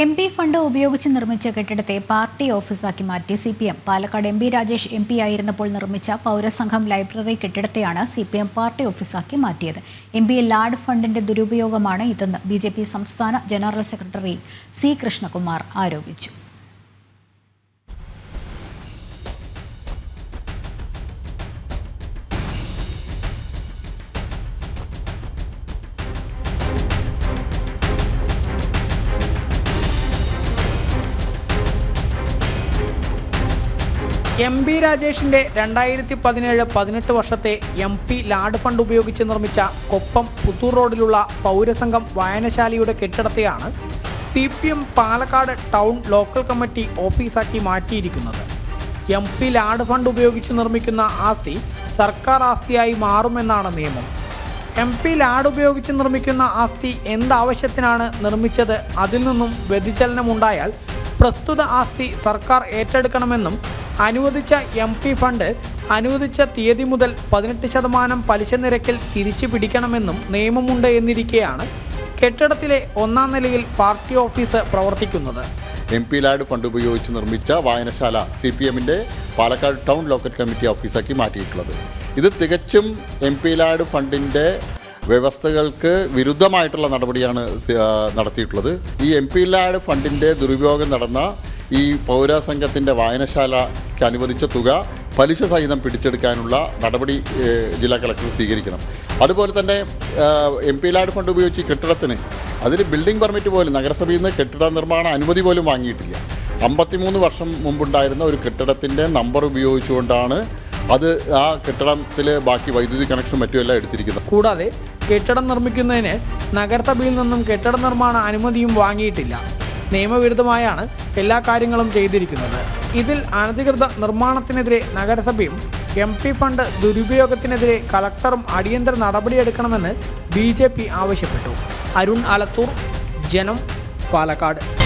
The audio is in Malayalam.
എം പി ഫണ്ട് ഉപയോഗിച്ച് നിർമ്മിച്ച കെട്ടിടത്തെ പാർട്ടി ഓഫീസാക്കി മാറ്റി C P M Palakkad M P Rajesh M P ആയിരുന്നപ്പോൾ നിർമ്മിച്ച പൗരസംഘം ലൈബ്രറി കെട്ടിടത്തെയാണ് സി പി എം പാർട്ടി ഓഫീസാക്കി മാറ്റിയത്. എം പി ലാഡ് ഫണ്ടിന്റെ ദുരുപയോഗമാണ് ഇതെന്ന് ബി ജെ പി സംസ്ഥാന ജനറൽ സെക്രട്ടറി സി കൃഷ്ണകുമാർ ആരോപിച്ചു. എം പി രാജേഷിന്റെ രണ്ടായിരത്തി പതിനേഴ് പതിനെട്ട് വർഷത്തെ എം പി ലാഡ് ഫണ്ട് ഉപയോഗിച്ച് നിർമ്മിച്ച കൊപ്പം പുത്തൂർ റോഡിലുള്ള പൗരസംഘം വായനശാലയുടെ കെട്ടിടത്തെയാണ് C P M Palakkad town local committee ഓഫീസാക്കി മാറ്റിയിരിക്കുന്നത്. എം പി ലാഡ് ഫണ്ട് ഉപയോഗിച്ച് നിർമ്മിക്കുന്ന ആസ്തി സർക്കാർ ആസ്തിയായി മാറുമെന്നാണ് നിയമം. എം പി ലാഡ് ഉപയോഗിച്ച് നിർമ്മിക്കുന്ന ആസ്തി എന്താവശ്യത്തിനാണ് നിർമ്മിച്ചത്? അതിൽ നിന്നും വ്യതിചലനമുണ്ടായാൽ പ്രസ്തുത ആസ്തി സർക്കാർ ഏറ്റെടുക്കണമെന്നും അനുവദിച്ച എം പി ഫണ്ട് അനുവദിച്ച തീയതി മുതൽ പതിനെട്ട് ശതമാനം പലിശ നിരക്കിൽ തിരിച്ചു പിടിക്കണമെന്നും നിയമമുണ്ട് എന്നിരിക്കെയാണ് കെട്ടിടത്തിലെ ഒന്നാം നിലയിൽ പാർട്ടി ഓഫീസ് പ്രവർത്തിക്കുന്നത്. എം പി ലാഡ് ഫണ്ട് ഉപയോഗിച്ച് നിർമ്മിച്ച വായനശാല സി പി എമ്മിന്റെ പാലക്കാട് ടൗൺ ലോക്കൽ കമ്മിറ്റി ഓഫീസാക്കി മാറ്റിയിട്ടുള്ളത്. ഇത് തികച്ചും എം പി ലാഡ് ഫണ്ടിന്റെ വ്യവസ്ഥകൾക്ക് വിരുദ്ധമായിട്ടുള്ള നടപടിയാണ് നടത്തിയിട്ടുള്ളത്. ഈ എം പി ലാഡ് ഫണ്ടിന്റെ ദുരുപയോഗം നടന്ന ഈ പൗരസംഘത്തിന്റെ വായനശാലയ്ക്ക് അനുവദിച്ച തുക പലിശ സഹിതം പിടിച്ചെടുക്കാനുള്ള നടപടി ജില്ലാ കളക്ടർ സ്വീകരിക്കണം. അതുപോലെ തന്നെ എം പി ലാഡ് ഫണ്ട് ഉപയോഗിച്ച് കെട്ടിടത്തിന് അതിന് ബിൽഡിംഗ് പെർമിറ്റ് പോലും നഗരസഭയിൽ നിന്ന് കെട്ടിട നിർമ്മാണ അനുമതി പോലും വാങ്ങിയിട്ടില്ല. അമ്പത്തിമൂന്ന് വർഷം മുമ്പുണ്ടായിരുന്ന ഒരു കെട്ടിടത്തിന്റെ നമ്പർ ഉപയോഗിച്ചുകൊണ്ടാണ് അത് ആ കെട്ടിടത്തിൽ ബാക്കി വൈദ്യുതി കണക്ഷനും മറ്റുമെല്ലാം എടുത്തിരിക്കുന്നത്. കൂടാതെ കെട്ടിടം നിർമ്മിക്കുന്നതിന് നഗരസഭയിൽ നിന്നും കെട്ടിട നിർമ്മാണ അനുമതിയും വാങ്ങിയിട്ടില്ല. നിയമവിരുദ്ധമായാണ് എല്ലാ കാര്യങ്ങളും ചെയ്തിരിക്കുന്നത്. ഇതിൽ അനധികൃത നിർമ്മാണത്തിനെതിരെ നഗരസഭയും എം പി ഫണ്ട് ദുരുപയോഗത്തിനെതിരെ കളക്ടറും അടിയന്തര നടപടിയെടുക്കണമെന്ന് ബി ജെ പി ആവശ്യപ്പെട്ടു. അരുൺ ആലത്തൂർ ജനം പാലക്കാട്.